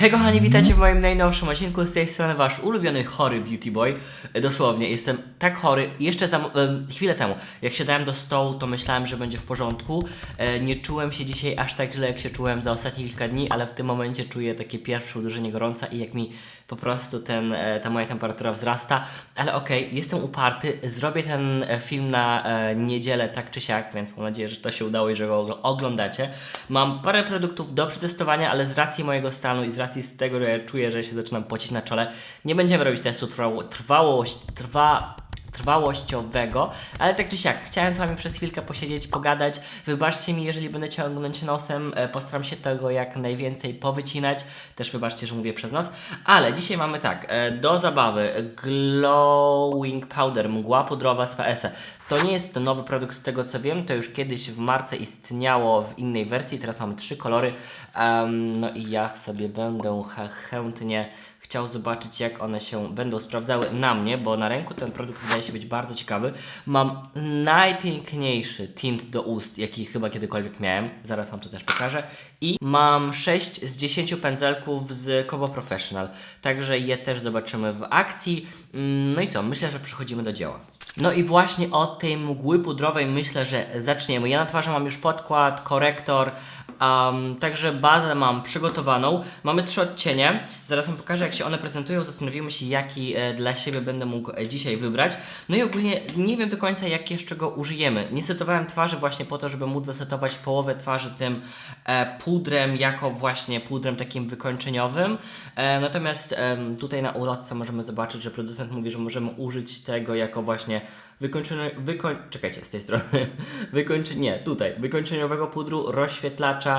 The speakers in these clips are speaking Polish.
Hej kochani, witajcie w moim najnowszym odcinku, z tej strony wasz ulubiony chory beauty boy. Dosłownie, jestem tak chory, jeszcze za, chwilę temu, jak siadałem do stołu, to myślałem, że będzie w porządku. E, nie czułem się dzisiaj aż tak źle, jak się czułem za ostatnie kilka dni, ale w tym momencie czuję takie pierwsze uderzenie gorąca i jak mi po prostu ten, e, ta moja temperatura wzrasta. Ale okej, jestem uparty, zrobię ten e, film na niedzielę tak czy siak, więc mam nadzieję, że to się udało i że go ogl- oglądacie. Mam parę produktów do przetestowania, ale z racji mojego stanu i z racji z tego, że czuję, że się zaczynam pocić na czole, nie będziemy robić testu trwało, trwałość, trwa, trwałościowego, ale tak czy siak, chciałem z Wami przez chwilkę posiedzieć, pogadać. Wybaczcie mi, jeżeli będę ciągnąć nosem, e, postaram się tego jak najwięcej powycinać. Też wybaczcie, że mówię przez nos. Ale dzisiaj mamy tak, e, do zabawy Glowing Powder, mgła pudrowa z PS. To nie jest nowy produkt z tego co wiem, to już kiedyś w marce istniało w innej wersji, teraz mamy trzy kolory. Em, no i ja sobie będę ch- chętnie chciał zobaczyć, jak one się będą sprawdzały na mnie, bo na ręku ten produkt wydaje się być bardzo ciekawy. Mam najpiękniejszy tint do ust, jaki chyba kiedykolwiek miałem. Zaraz Wam to też pokażę. I mam 6 z 10 pędzelków z Kobo Professional. Także je też zobaczymy w akcji. Mm, No i co? Myślę, że przechodzimy do dzieła. No i właśnie od tej mgły pudrowej myślę, że zaczniemy. Ja na twarzy mam już podkład, korektor, um, także bazę mam przygotowaną. Mamy trzy odcienie. Zaraz Wam pokażę, jak się one prezentują. Zastanowimy się, jaki e, dla siebie będę mógł e, dzisiaj wybrać. No i ogólnie nie wiem do końca, jak jeszcze go użyjemy. Nie setowałem twarzy właśnie po to, żeby móc zasetować połowę twarzy tym e, pudrem, jako właśnie pudrem takim wykończeniowym. E, natomiast em, tutaj na ulotce możemy zobaczyć, że producent mówi, że możemy użyć tego jako właśnie wykończenie, wykoń... czekajcie, z tej strony, wykończy... nie, tutaj, wykończeniowego pudru, rozświetlacza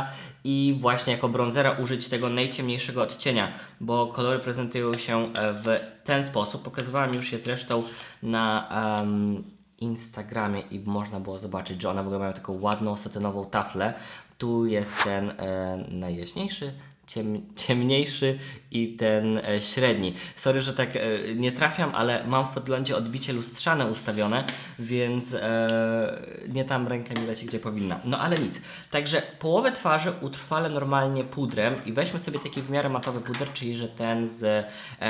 i właśnie jako bronzera użyć tego najciemniejszego odcienia, bo kolory prezentują się e, w ten sposób. Pokazywałem już je zresztą na em, Instagramie i można było zobaczyć, że one w ogóle mają taką ładną satynową taflę. Tu jest ten e, najjaśniejszy, ciem, ciemniejszy i ten e, średni. Sorry, że tak e, nie trafiam, ale mam w podglądzie odbicie lustrzane ustawione, więc e, nie tam ręka mi leci, gdzie powinna. No ale nic. Także połowę twarzy utrwalę normalnie pudrem i weźmy sobie taki w miarę matowy puder, czyli że ten z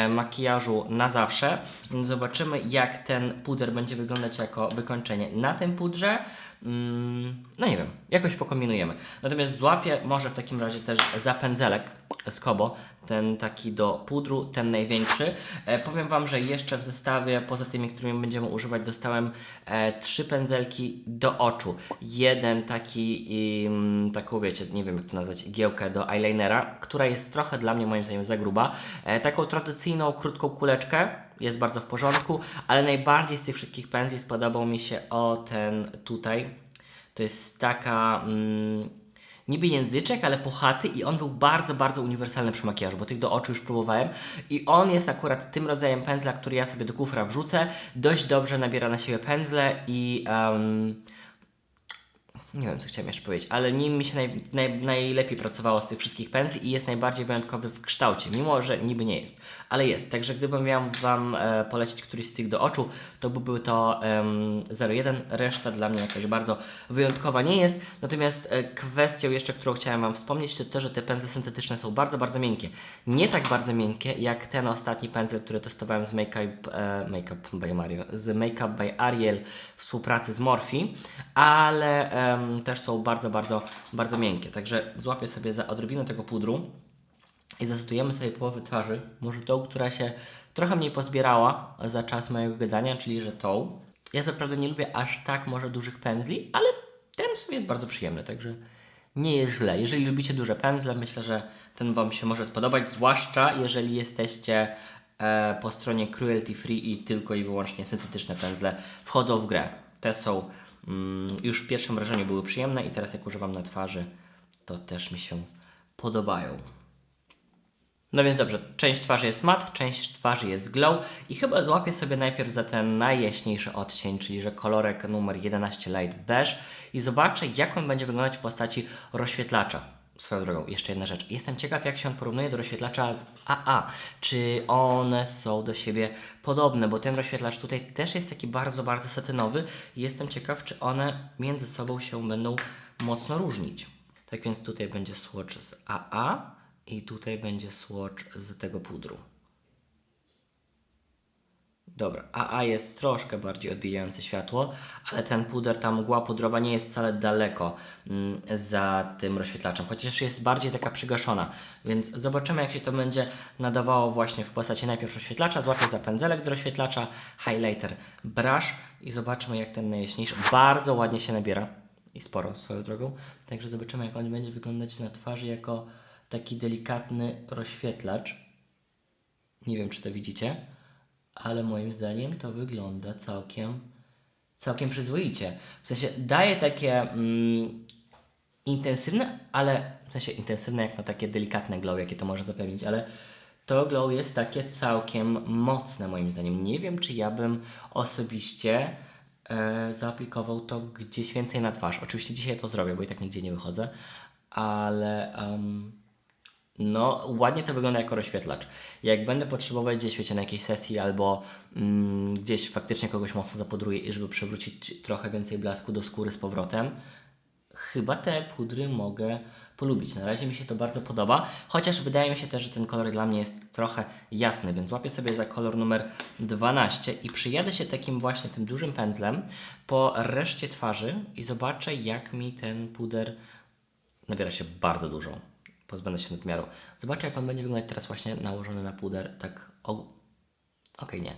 makijażu na zawsze. Zobaczymy, jak ten puder będzie wyglądać jako wykończenie na tym pudrze. Mm, no nie wiem, jakoś pokombinujemy. Natomiast złapię może w takim razie też zapędzelek z Kobo, ten taki do pudru, ten największy. E, powiem Wam, że jeszcze w zestawie, poza tymi, którymi będziemy używać, dostałem e, trzy pędzelki do oczu. Jeden taki, im, taką wiecie, nie wiem jak to nazwać, igiełkę do eyelinera, która jest trochę dla mnie moim zdaniem za gruba. E, taką tradycyjną, krótką kuleczkę, jest bardzo w porządku, ale najbardziej z tych wszystkich pędzli spodobał mi się o ten tutaj. To jest taka mm, niby języczek, ale puchaty i on był bardzo, bardzo uniwersalny przy makijażu, bo tych do oczu już próbowałem i on jest akurat tym rodzajem pędzla, który ja sobie do kufra wrzucę. Dość dobrze nabiera na siebie pędzle i em, nie wiem, co chciałem jeszcze powiedzieć, ale nim mi się naj, naj, najlepiej pracowało z tych wszystkich pędzli i jest najbardziej wyjątkowy w kształcie, mimo że niby nie jest, ale jest. Także gdybym miał Wam e, polecić któryś z tych do oczu, to byłby to em, 01, reszta dla mnie jakaś bardzo wyjątkowa nie jest. Natomiast e, kwestią jeszcze, którą chciałem Wam wspomnieć, to to, że te pędzle syntetyczne są bardzo, bardzo miękkie. Nie tak bardzo miękkie, jak ten ostatni pędzel, który testowałem z Makeup, e, by Mario, z Makeup by Ariel w współpracy z Morphe, ale też są bardzo, bardzo, bardzo miękkie. Także złapię sobie za odrobinę tego pudru i zasytujemy sobie połowę twarzy, może tą, która się trochę mniej pozbierała za czas mojego gadania, czyli że tą. Ja zaprawdę nie lubię aż tak może dużych pędzli, ale ten w sumie jest bardzo przyjemny, także nie jest źle. Jeżeli lubicie duże pędzle, myślę, że ten Wam się może spodobać, zwłaszcza jeżeli jesteście e, po stronie cruelty free i tylko i wyłącznie syntetyczne pędzle wchodzą w grę. Te są już w pierwszym wrażeniu były przyjemne i teraz jak używam na twarzy, to też mi się podobają. No więc dobrze, część twarzy jest mat, część twarzy jest glow i chyba złapię sobie najpierw za ten najjaśniejszy odcień, czyli że kolorek numer 11 Light Beige i zobaczę jak on będzie wyglądać w postaci rozświetlacza. Swoją drogą, jeszcze jedna rzecz. Jestem ciekaw, jak się on porównuje do rozświetlacza z AA. Czy one są do siebie podobne, bo ten rozświetlacz tutaj też jest taki bardzo, bardzo satynowy jestem ciekaw, czy one między sobą się będą mocno różnić. Tak więc tutaj będzie swatch z AA I tutaj będzie swatch z tego pudru. Dobra, AA jest troszkę bardziej odbijające światło, ale ten puder, ta mgła pudrowa nie jest wcale daleko mm, za tym rozświetlaczem, chociaż jest bardziej taka przygaszona, więc zobaczymy jak się to będzie nadawało właśnie w postaci najpierw rozświetlacza, złapię za pędzelek do rozświetlacza, highlighter, brush i zobaczmy jak ten najjaśniejszy, bardzo ładnie się nabiera i sporo swoją drogą, także zobaczymy jak on będzie wyglądać na twarzy jako taki delikatny rozświetlacz. Nie wiem, czy to widzicie, ale moim zdaniem to wygląda całkiem, całkiem przyzwoicie. W sensie daje takie mm, intensywne, ale w sensie intensywne jak na takie delikatne glow, jakie to może zapewnić, ale to glow jest takie całkiem mocne moim zdaniem. Nie wiem, czy ja bym osobiście e, zaaplikował to gdzieś więcej na twarz. Oczywiście dzisiaj to zrobię, bo i tak nigdzie nie wychodzę, ale em, no, ładnie to wygląda jako rozświetlacz. Jak będę potrzebować gdzieś, wiecie, na jakiejś sesji albo mm, gdzieś faktycznie kogoś mocno zapudruję i żeby przywrócić trochę więcej blasku do skóry z powrotem, chyba te pudry mogę polubić. Na razie mi się to bardzo podoba, chociaż wydaje mi się też, że ten kolor dla mnie jest trochę jasny, więc łapię sobie za kolor numer 12 i przyjadę się takim właśnie tym dużym pędzlem po reszcie twarzy i zobaczę, jak mi ten puder nabiera się bardzo dużo. Pozbędę się nadmiaru. Zobaczę, jak on będzie wyglądać teraz właśnie nałożony na puder, tak o... Okej, nie.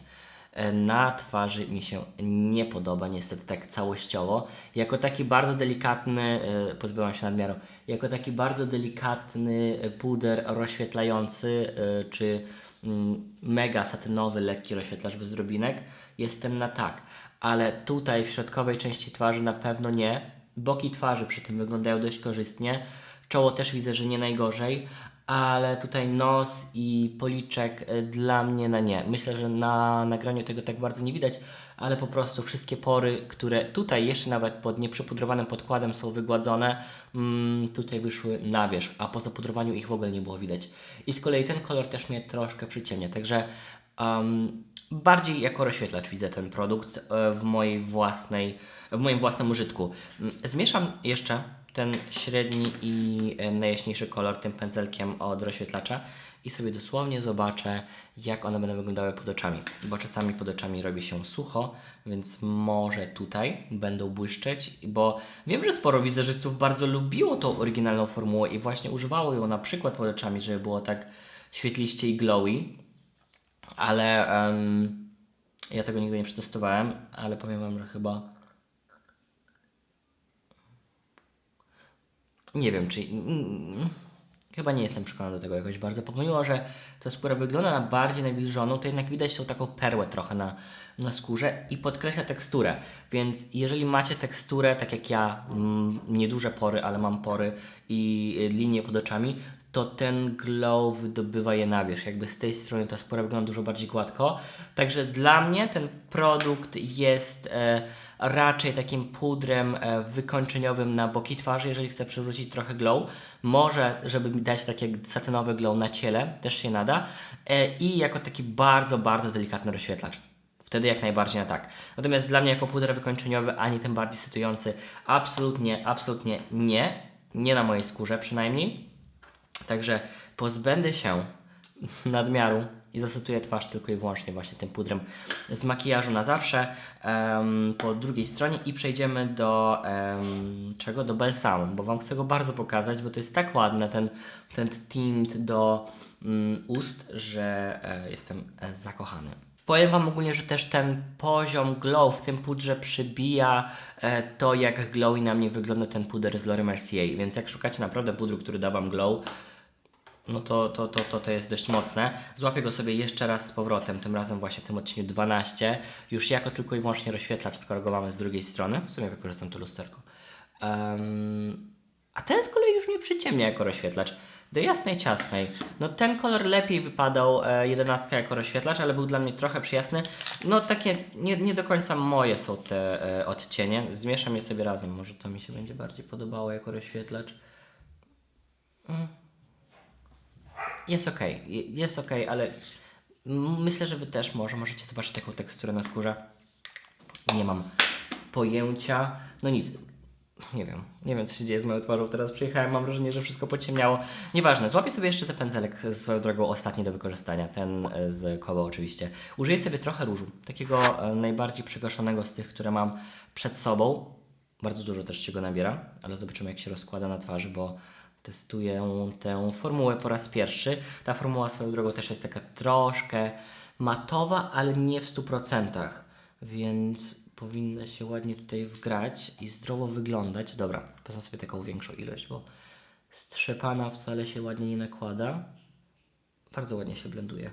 E, Na twarzy mi się nie podoba, niestety tak całościowo. Jako taki bardzo delikatny, e, pozbyłam się nadmiaru, jako taki bardzo delikatny e, puder rozświetlający, czy mm, mega satynowy, lekki rozświetlacz bez drobinek, jestem na tak. Ale tutaj w środkowej części twarzy na pewno nie. Boki twarzy przy tym wyglądają dość korzystnie. Czoło też widzę, że nie najgorzej, ale tutaj nos i policzek y, dla mnie na nie. Myślę, że na nagraniu tego tak bardzo nie widać, ale po prostu wszystkie pory, które tutaj jeszcze nawet pod nieprzypudrowanym podkładem są wygładzone, mm, tutaj wyszły na wierzch, a po zapudrowaniu ich w ogóle nie było widać. I z kolei ten kolor też mnie troszkę przyciemnia, także um, bardziej jako rozświetlacz widzę ten produkt e, w mojej własnej, w moim własnym użytku. Mm, Zmieszam jeszcze ten średni i e, najjaśniejszy kolor tym pędzelkiem od rozświetlacza i sobie dosłownie zobaczę, jak one będą wyglądały pod oczami. Bo czasami pod oczami robi się sucho, więc może tutaj będą błyszczeć, bo wiem, że sporo wizerzystów bardzo lubiło tą oryginalną formułę i właśnie używało ją na przykład pod oczami, żeby było tak świetliście i glowy, ale em, ja tego nigdy nie przetestowałem, ale powiem Wam, że chyba Nie wiem, czy. Chyba nie jestem przekonany do tego jakoś bardzo. Pomimo, że ta skóra wygląda na bardziej nawilżoną, to jednak widać tą taką perłę trochę na, na skórze i podkreśla teksturę. Więc jeżeli macie teksturę, tak jak ja, mm, nieduże pory, ale mam pory i y, linie pod oczami, to ten glow wydobywa je na wierzch. Jakby z tej strony ta skóra wygląda dużo bardziej gładko. Także dla mnie ten produkt jest e, raczej takim pudrem e, wykończeniowym na boki twarzy, jeżeli chcę przywrócić trochę glow. Może, żeby mi dać takie satynowe glow na ciele, też się nada. E, I jako taki bardzo, bardzo delikatny rozświetlacz. Wtedy jak najbardziej na tak. Natomiast dla mnie jako puder wykończeniowy, ani tym bardziej sytujący, absolutnie, absolutnie nie. Nie na mojej skórze przynajmniej. Także pozbędę się nadmiaru i zasetuję twarz tylko i wyłącznie właśnie tym pudrem z makijażu na zawsze em, po drugiej stronie i przejdziemy do em, czego? Do balsamu, bo Wam chcę go bardzo pokazać, bo to jest tak ładne ten, ten tint do mm, ust, że e, jestem e, zakochany. Powiem Wam ogólnie, że też ten poziom glow w tym pudrze przybija e, to, jak glowy na mnie wygląda ten puder z Laura Mercier. Więc jak szukacie naprawdę pudru, który da Wam glow, no to, to, to, to, to jest dość mocne. Złapię go sobie jeszcze raz z powrotem, tym razem właśnie w tym odcieniu 12, już jako tylko i wyłącznie rozświetlacz, skoro go mamy z drugiej strony. W sumie wykorzystam to lusterko. Em, a ten z kolei już mnie przyciemnia jako rozświetlacz. Do jasnej ciasnej. No ten kolor lepiej wypadał e, 11 jako rozświetlacz, ale był dla mnie trochę przyjasny. No takie nie, nie do końca moje są te e, odcienie. Zmieszam je sobie razem. Może to mi się będzie bardziej podobało jako rozświetlacz. Mm. Jest ok, jest ok, ale myślę, że Wy też może możecie zobaczyć taką teksturę na skórze. Nie mam pojęcia. No nic. Nie wiem, nie wiem co się dzieje z moją twarzą. Teraz przyjechałem, mam wrażenie, że wszystko pociemniało. Nieważne, złapię sobie jeszcze za pędzelek swoją drogą ostatni do wykorzystania. Ten e, z koło oczywiście. Użyję sobie trochę różu. Takiego e, najbardziej przygaszonego z tych, które mam przed sobą. Bardzo dużo też się go nabiera, ale zobaczymy jak się rozkłada na twarzy, bo testuję tę formułę po raz pierwszy. Ta formuła swoją drogą też jest taka troszkę matowa, ale nie w 100%, więc powinna się ładnie tutaj wgrać i zdrowo wyglądać. Dobra, wezmę sobie taką większą ilość, bo strzepana wcale się ładnie nie nakłada. Bardzo ładnie się blenduje.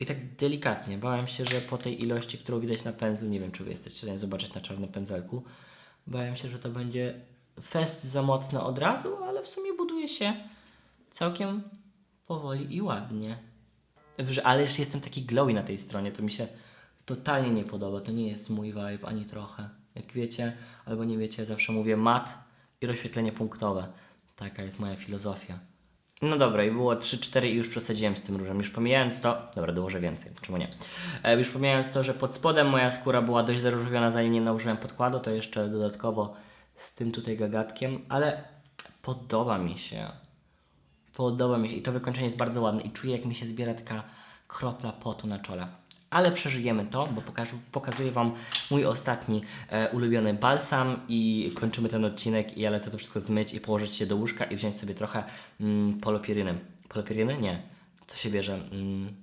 I tak delikatnie. Bałem się, że po tej ilości, którą widać na pędzlu, nie wiem czy wy jesteście w stanie zobaczyć na czarnym pędzelku, bałem się, że to będzie fest za mocno od razu, ale w sumie buduje się całkiem powoli i ładnie. Dobrze, ale już jestem taki glowy na tej stronie, to mi się totalnie nie podoba. To nie jest mój vibe ani trochę. Jak wiecie, albo nie wiecie, zawsze mówię mat i rozświetlenie punktowe. Taka jest moja filozofia. No dobra, i było 3-4 i już przesadziłem z tym różem. Już pomijając to, dobra, dołożę więcej, czemu nie? E, już pomijając to, że pod spodem moja skóra była dość zaróżowiona, zanim nie nałożyłem podkładu, to jeszcze dodatkowo z tym tutaj gagatkiem, ale podoba mi się. Podoba mi się i to wykończenie jest bardzo ładne i czuję jak mi się zbiera taka kropla potu na czole. Ale przeżyjemy to, bo pokażę, pokazuję Wam mój ostatni e, ulubiony balsam i kończymy ten odcinek i ja lecę to wszystko zmyć i położyć się do łóżka i wziąć sobie trochę mm, polopiryny. Polopiryny? Nie. Co się bierze? Mm,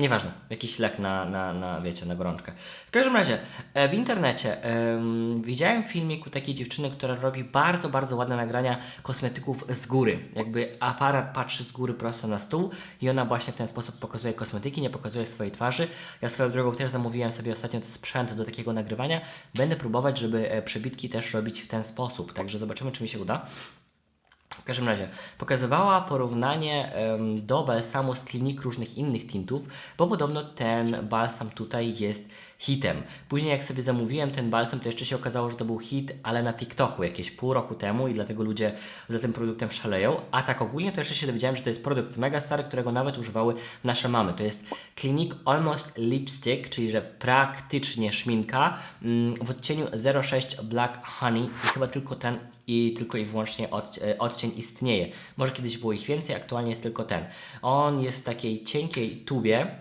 Nieważne, jakiś lek na, na, na, wiecie, na gorączkę. W każdym razie, e, w internecie em, widziałem filmik u takiej dziewczyny, która robi bardzo, bardzo ładne nagrania kosmetyków z góry. Jakby aparat patrzy z góry prosto na stół i ona właśnie w ten sposób pokazuje kosmetyki, nie pokazuje swojej twarzy. Ja swoją drogą też zamówiłem sobie ostatnio sprzęt do takiego nagrywania. Będę próbować, żeby e, przebitki też robić w ten sposób, także zobaczymy, czy mi się uda. W każdym razie pokazywała porównanie do balsamu z klinik różnych innych tintów, bo podobno ten balsam tutaj jest hitem. Później jak sobie zamówiłem ten balsam, to jeszcze się okazało, że to był hit, ale na TikToku jakieś pół roku temu i dlatego ludzie za tym produktem szaleją. A tak ogólnie to jeszcze się dowiedziałem, że to jest produkt mega stary, którego nawet używały nasze mamy. To jest Clinique Almost Lipstick, czyli że praktycznie szminka mm, w odcieniu 06 Black Honey i chyba tylko ten i tylko i wyłącznie od, e, odcień istnieje. Może kiedyś było ich więcej, aktualnie jest tylko ten. On jest w takiej cienkiej tubie,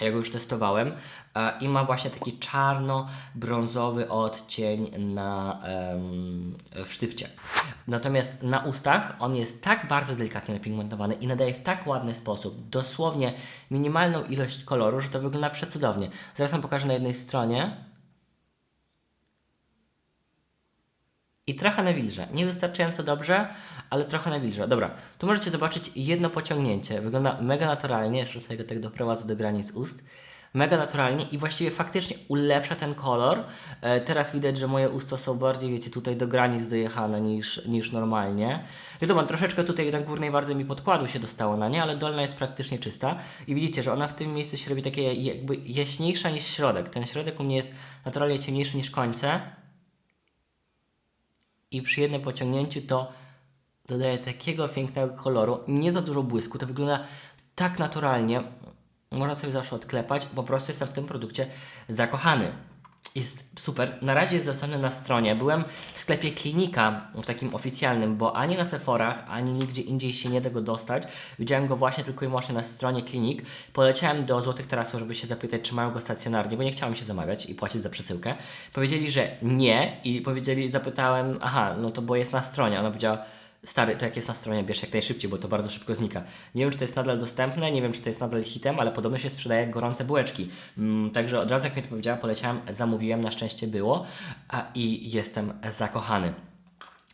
ja go już testowałem e, i ma właśnie taki czarno-brązowy odcień na, em, w sztywcie. Natomiast na ustach on jest tak bardzo delikatnie napigmentowany i nadaje w tak ładny sposób, dosłownie minimalną ilość koloru, że to wygląda przecudownie. Zaraz Wam pokażę na jednej stronie. I trochę nawilża. Niewystarczająco dobrze, ale trochę nawilża. Dobra, tu możecie zobaczyć jedno pociągnięcie. Wygląda mega naturalnie, jeszcze sobie go tak doprowadzę do granic ust. Mega naturalnie i właściwie faktycznie ulepsza ten kolor. E, teraz widać, że moje usta są bardziej, wiecie, tutaj do granic dojechane niż, niż normalnie. Wiadomo, troszeczkę tutaj na górnej wardze mi podkładu się dostało na nie, ale dolna jest praktycznie czysta. I widzicie, że ona w tym miejscu się robi takie jakby jaśniejsza niż środek. Ten środek u mnie jest naturalnie ciemniejszy niż końce i przy jednym pociągnięciu to dodaje takiego pięknego koloru, nie za dużo błysku, to wygląda tak naturalnie, można sobie zawsze odklepać, po prostu jestem w tym produkcie zakochany. Jest super. Na razie jest dostępny na stronie. Byłem w sklepie Klinika, w takim oficjalnym, bo ani na Sephorach, ani nigdzie indziej się nie da go dostać. Widziałem go właśnie tylko i wyłącznie na stronie Klinik. Poleciałem do Złotych Tarasów, żeby się zapytać, czy mają go stacjonarnie, bo nie chciałem się zamawiać i płacić za przesyłkę. Powiedzieli, że nie i powiedzieli, zapytałem, aha, no to bo jest na stronie. Ona powiedziała, Stary, to jak jest na stronie, bierz jak najszybciej, bo to bardzo szybko znika. Nie wiem, czy to jest nadal dostępne, nie wiem, czy to jest nadal hitem, ale podobno się sprzedaje jak gorące bułeczki. Mm, także od razu, jak mi to powiedziała, poleciałem, zamówiłem, na szczęście było a, i jestem zakochany.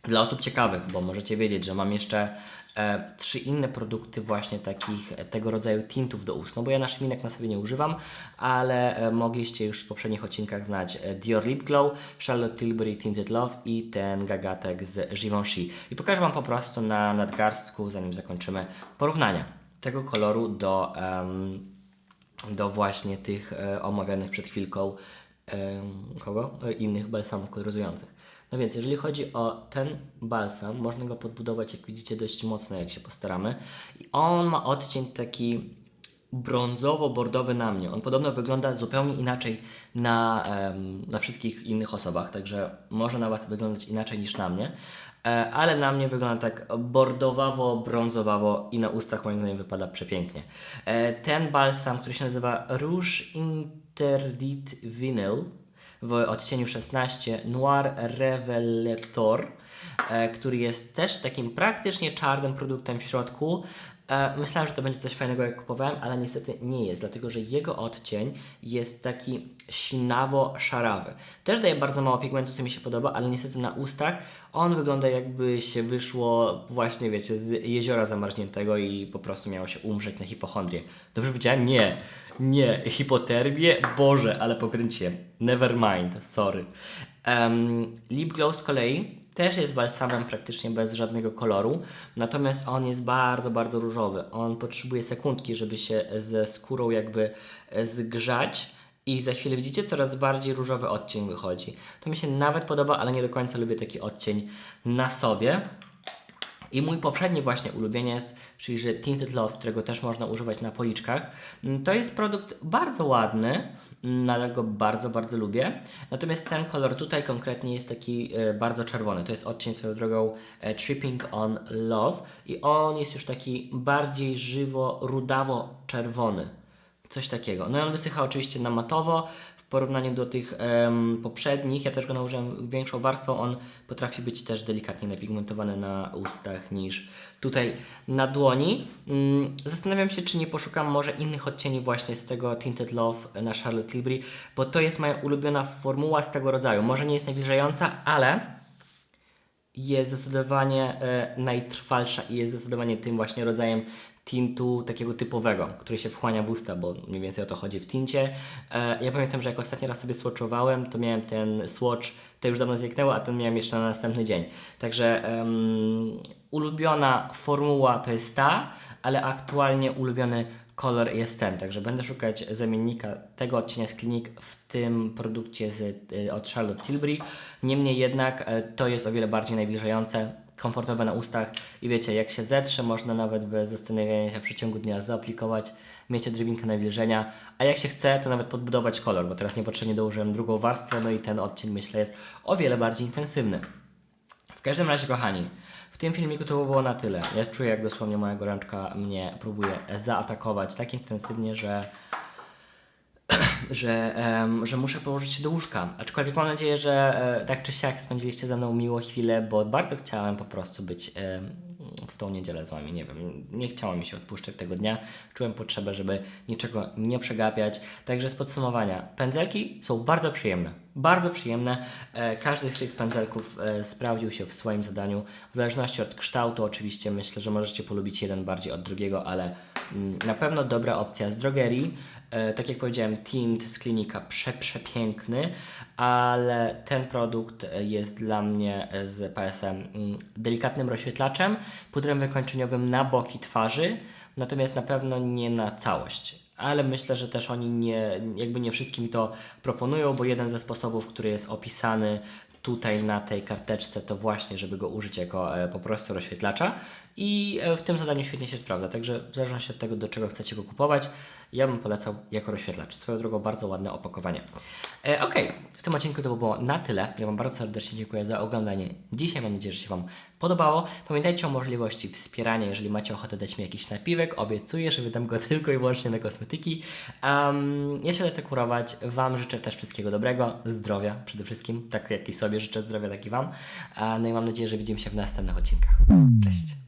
Dla osób ciekawych, bo możecie wiedzieć, że mam jeszcze e, trzy inne produkty właśnie takich, e, tego rodzaju tintów do ust. No bo ja na szminek na sobie nie używam, ale e, mogliście już w poprzednich odcinkach znać Dior Lip Glow, Charlotte Tilbury Tinted Love i ten gagatek z Givenchy. I pokażę Wam po prostu na nadgarstku, zanim zakończymy, porównania tego koloru do, em, do właśnie tych omawianych przed chwilką kogo? Innych balsamów koloryzujących. No więc, jeżeli chodzi o ten balsam, można go podbudować, jak widzicie, dość mocno, jak się postaramy. I on ma odcień taki brązowo-bordowy na mnie. On podobno wygląda zupełnie inaczej na, na wszystkich innych osobach, także może na Was wyglądać inaczej niż na mnie. E, ale na mnie wygląda tak bordowawo, brązowawo i na ustach moim zdaniem wypada przepięknie. E, ten balsam, który się nazywa Rouge Interdit Vinyl w odcieniu 16 Noir Revelator, e, który jest też takim praktycznie czarnym produktem w środku. E, Myślałem, że to będzie coś fajnego jak kupowałem, ale niestety nie jest, dlatego że jego odcień jest taki sinawo-szarawy. Też daje bardzo mało pigmentu, co mi się podoba, ale niestety na ustach on wygląda jakby się wyszło właśnie, wiecie, z jeziora zamarzniętego i po prostu miało się umrzeć na hipochondrię. Dobrze powiedziałem? Nie. Nie. Hipotermię? Boże, ale pokręciłem. Never mind, sorry. Um, Lip Glow z kolei też jest balsamem praktycznie bez żadnego koloru, natomiast on jest bardzo, bardzo różowy. On potrzebuje sekundki, żeby się ze skórą jakby e, zgrzać i za chwilę widzicie, coraz bardziej różowy odcień wychodzi. To mi się nawet podoba, ale nie do końca lubię taki odcień na sobie. I mój poprzedni właśnie ulubieniec, czyli że Tinted Love, którego też można używać na policzkach, mm, to jest produkt bardzo ładny, mm, ale go bardzo, bardzo lubię. Natomiast ten kolor tutaj konkretnie jest taki e, bardzo czerwony. To jest odcień swoją drogą e, Tripping on Love i on jest już taki bardziej żywo, rudawo-czerwony. Coś takiego. No i on wysycha oczywiście na matowo. Porównaniu do tych poprzednich, ja też go nałożyłem większą warstwą, on potrafi być też delikatnie napigmentowany na ustach niż tutaj na dłoni. Mm, Zastanawiam się, czy nie poszukam może innych odcieni właśnie z tego Tinted Love na Charlotte Tilbury, bo to jest moja ulubiona formuła z tego rodzaju. Może nie jest nawilżająca, ale jest zdecydowanie e, najtrwalsza i jest zdecydowanie tym właśnie rodzajem tintu takiego typowego, który się wchłania w usta, bo mniej więcej o to chodzi w tincie. E, ja pamiętam, że jak ostatni raz sobie swatchowałem, to miałem ten swatch, to już dawno zniknęło, a ten miałem jeszcze na następny dzień. Także em, ulubiona formuła to jest ta, ale aktualnie ulubiony kolor jest ten, także będę szukać zamiennika tego odcienia z klinik w tym produkcie z, y, od Charlotte Tilbury. Niemniej jednak e, to jest o wiele bardziej nawilżające, komfortowe na ustach i wiecie, jak się zetrze, można nawet bez zastanawiania się w przeciągu dnia zaaplikować, mieć odrobinkę nawilżenia, a jak się chce, to nawet podbudować kolor, bo teraz niepotrzebnie dołożyłem drugą warstwę, no i ten odcień myślę jest o wiele bardziej intensywny. W każdym razie, kochani, w tym filmiku to by było na tyle. Ja czuję, jak dosłownie moja gorączka mnie próbuje zaatakować tak intensywnie, że że, em, że muszę położyć się do łóżka. Aczkolwiek mam nadzieję, że e, tak czy siak spędziliście ze mną miło chwilę, bo bardzo chciałem po prostu być em, w tą niedzielę z wami. Nie wiem, nie chciało mi się odpuszczać tego dnia. Czułem potrzebę, żeby niczego nie przegapiać. Także z podsumowania, pędzelki są bardzo przyjemne. Bardzo przyjemne. E, każdy z tych pędzelków e, sprawdził się w swoim zadaniu. W zależności od kształtu, oczywiście myślę, że możecie polubić jeden bardziej od drugiego, ale mm, na pewno dobra opcja z drogerii. E, tak jak powiedziałem, tint z klinika prze, przepiękny, ale ten produkt jest dla mnie z PSM mm, delikatnym rozświetlaczem, pudrem wykończeniowym na boki twarzy, natomiast na pewno nie na całość. Ale myślę, że też oni nie, jakby nie wszystkim to proponują, bo jeden ze sposobów, który jest opisany tutaj na tej karteczce, to właśnie, żeby go użyć jako e, po prostu rozświetlacza. I e, w tym zadaniu świetnie się sprawdza. Także w zależności od tego, do czego chcecie go kupować, ja bym polecał jako rozświetlacz. Swoją drogą bardzo ładne opakowanie. E, ok, w tym odcinku to by było na tyle. Ja Wam bardzo serdecznie dziękuję za oglądanie. Dzisiaj mam nadzieję, że się Wam podobało. Pamiętajcie o możliwości wspierania, jeżeli macie ochotę dać mi jakiś napiwek. Obiecuję, że wydam go tylko i wyłącznie na kosmetyki. Um, ja się lecę kurować. Wam życzę też wszystkiego dobrego, zdrowia przede wszystkim. Tak jak i sobie życzę zdrowia, tak i Wam. A, no i mam nadzieję, że widzimy się w następnych odcinkach. Cześć!